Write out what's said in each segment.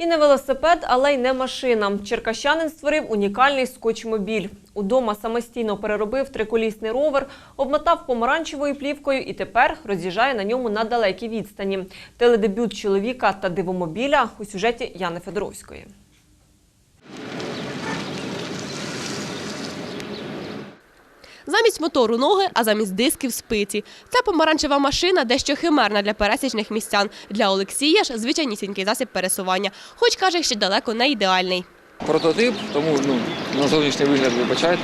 І не велосипед, але й не машина. Черкащанин створив унікальний скотч-мобіль. Удома самостійно переробив триколісний ровер, обмотав помаранчевою плівкою і тепер роз'їжджає на ньому на далекій відстані. Теледебют чоловіка та дивомобіля у сюжеті Яни Федоровської. Замість мотору ноги, а замість дисків спиці. Ця помаранчева машина дещо химерна для пересічних містян. Для Олексія ж звичайнісінький засіб пересування. Хоч каже, ще далеко не ідеальний. Прототип, тому ну, на зовнішній вигляд вибачайте.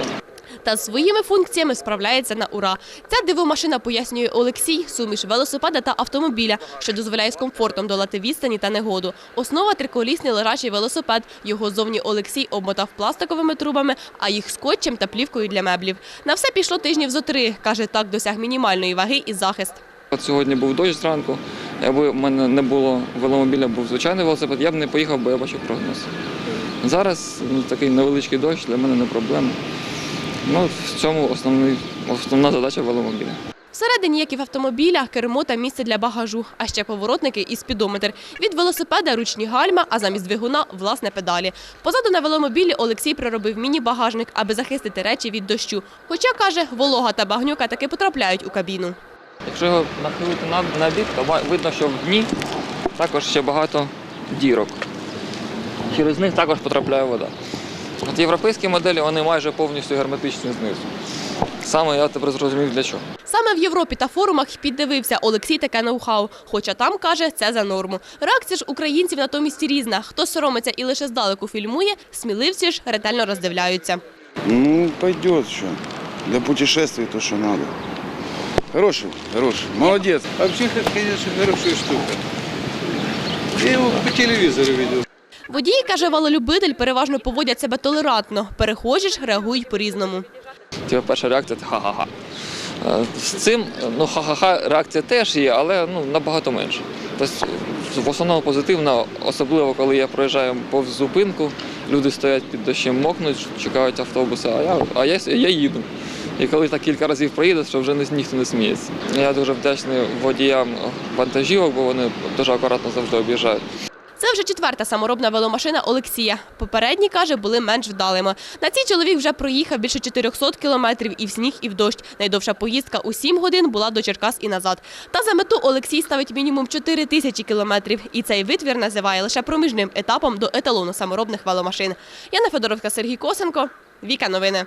Та своїми функціями справляється на ура. Ця дивомашина, пояснює Олексій, суміш велосипеда та автомобіля, що дозволяє з комфортом долати відстані та негоду. Основа триколісний лежачий велосипед. Його зовні Олексій обмотав пластиковими трубами, а їх скотчем та плівкою для меблів. На все пішло тижнів зо три. Каже, так досяг мінімальної ваги і захист. Сьогодні був дощ зранку. Якби в мене не було веломобіля, був звичайний велосипед, я б не поїхав, бо я бачив прогноз. Зараз ну, такий невеличкий дощ для мене не проблема. Ну, в цьому основний, основна задача веломобіля. Всередині, як і в автомобілях, кермо та місце для багажу, а ще поворотники і спідометр. Від велосипеда ручні гальма, а замість двигуна – власне педалі. Позаду на веломобілі Олексій приробив міні-багажник, аби захистити речі від дощу. Хоча, каже, волога та багнюка таки потрапляють у кабіну. Якщо його нахилити на, на бік, то видно, що в дні також ще багато дірок. Через них також потрапляє вода. От європейські моделі вони майже повністю герметичні знизу. Саме я тепер зрозумів для чого. Саме в Європі та форумах піддивився Олексій таке ноу-хау. Хоча там, каже, це за норму. Реакція ж українців натомість різна. Хто соромиться і лише здалеку фільмує, сміливці ж ретельно роздивляються. Ну, пойдет что. Для путешествий то, что надо. Хороший, хороший. Молодец. Вообще, это, конечно, хорошая штука. Я его по телевизору видел. Водії, каже, валолюбитель переважно поводять себе толерантно. Перехожі ж реагують по-різному. Типа перша реакція це ха-ха-ха. Е, З цим, ну, ха-ха-ха реакція теж є, але ну, набагато менше. Тобто, в основному позитивно, особливо коли я проїжджаю повз зупинку, люди стоять під дощем, мокнуть, чекають автобуси, а я, а я, я їду. І коли так кілька разів проїдеш, що вже ніхто не сміється. Я дуже вдячний водіям вантажівок, бо вони дуже акуратно завжди об'їжджають. Це вже четверта саморобна веломашина Олексія. Попередні, каже, були менш вдалими. На цій чоловік вже проїхав більше 400 кілометрів і в сніг, і в дощ. Найдовша поїздка у 7 годин була до Черкас і назад. Та за мету Олексій ставить мінімум 4 тисячі кілометрів. І цей витвір називає лише проміжним етапом до еталону саморобних веломашин. Яна Федоровська, Сергій Косенко. Віка новини.